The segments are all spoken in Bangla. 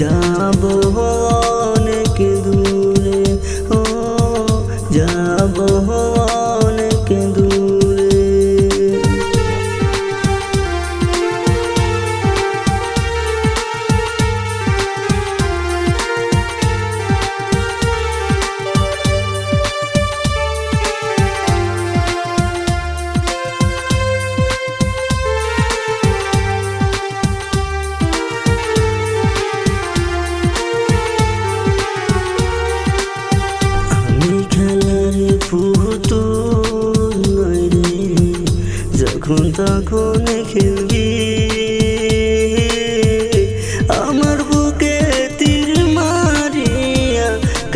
যাব।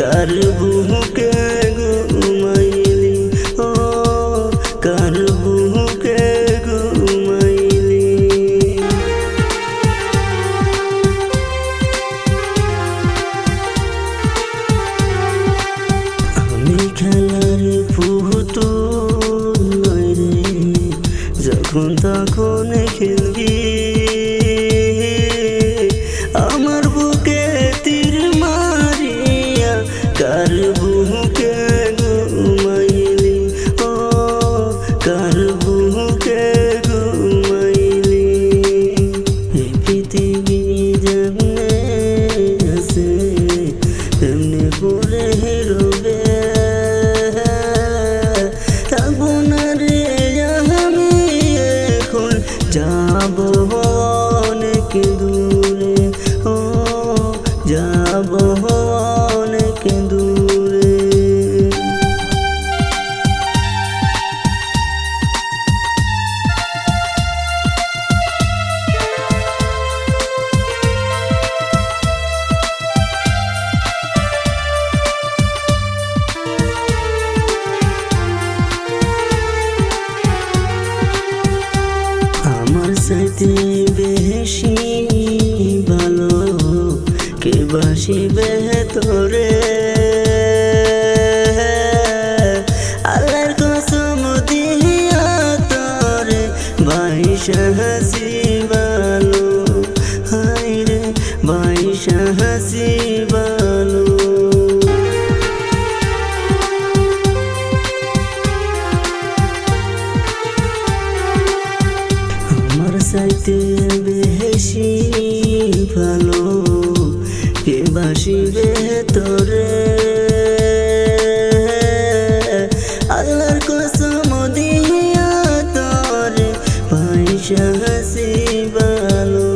কার বুকে ঘুমাইলি? ও কার বুকে ঘুমাইলি? আমি খেলার পুতুল যখন তখন খেলবি বেশি ভালো কে বাসিবে তোরে? আল্লাহর কসম দিয়া তোরে বাইশা ভালো। হাই রে সাইতে বেশি ভালো, কে বাসিবে তোরে? আল্লাহর কসম দিয়া তোরে পয়সা হাসি ভালো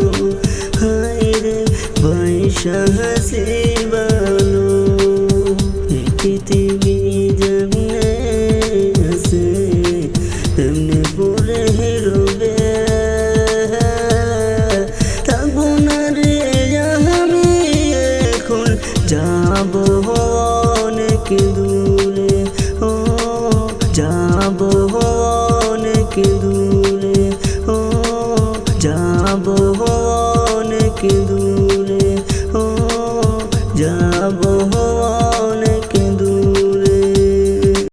হাই রে পয়সা